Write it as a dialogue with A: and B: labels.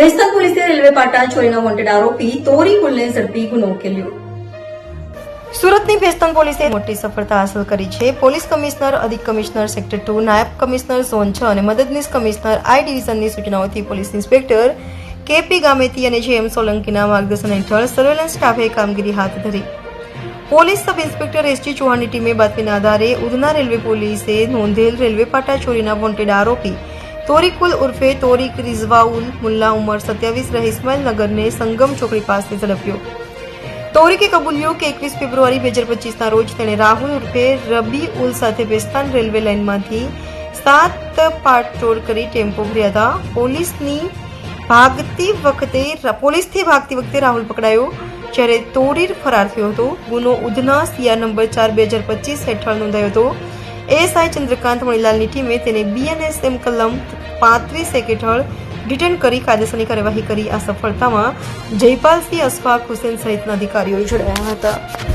A: Western પોલીસે railway પાટા ચોરીના વોન્ટેડ આરોપી તોરી કુલને ઝડપી ગુનો ઉકેલ્યો સુરતની ભેસ્તન પોલીસે મોટી સફળતા હાંસલ કરી છે. પોલીસ કમિશનર, અધિક કમિશનર, સેક્ટર ટુ, નાયબ કમિશનર, ઝોન છ અને મદદનીશ કમિશનર, આઈ ડિવિઝનની સૂચનાઓથી પોલીસ ઇન્સ્પેક્ટર કેપી ગામેતી અને જેએમ સોલંકીના માર્ગદર્શન હેઠળ સર્વેલન્સ સ્ટાફે કામગીરી હાથ ધરી. પોલીસ સબ ઇન્સ્પેક્ટર એસજી ચૌહાણની ટીમે બાતમીના આધારે ઉધના રેલવે પોલીસે નોંધેલ રેલવે પાટા ચોરીના વોન્ટેડ આરોપી તોરીકુલ ઉર્ફે તોરીક રિઝવાઉલ મુલ્લા ઉમર સત્યાવીસ રહે ઇસ્માઇલનગરને સંગમ ચોકડી પાસે ઝડપ્યો. તોરીકે કબૂલ્યું કે એકવીસ ફેબ્રુઆરી બે હજાર પચીસના રોજ તેણે રાહુલ ઉર્ફે રબી ઉલ સાથે બેસ્તાન રેલવે લાઇનમાંથી સાત પાટોળ કરી ટેમ્પો ભર્યા હતા. પોલીસની ભાગતી વખતે પોલીસથી ભાગતી વખતે રાહુલ પકડાયો, જ્યારે તોરીર ફરાર થયો હતો. ગુનો ઉધના સીઆર નંબર ચાર બે હજાર પચીસ હેઠળ નોંધાયો હતો. એએસઆઈ ચંદ્રકાંત મણીલાલની ટીમે તેને બીએનએસએમ કલમ પાંત્રીસ એક હેઠળ ડિટેન કરી કાયદેસરની કાર્યવાહી કરી આ સફળતામાં જયપાલસિંહ અશફાક હુસેન સહિતના અધિકારીઓ જોડાયા હતા.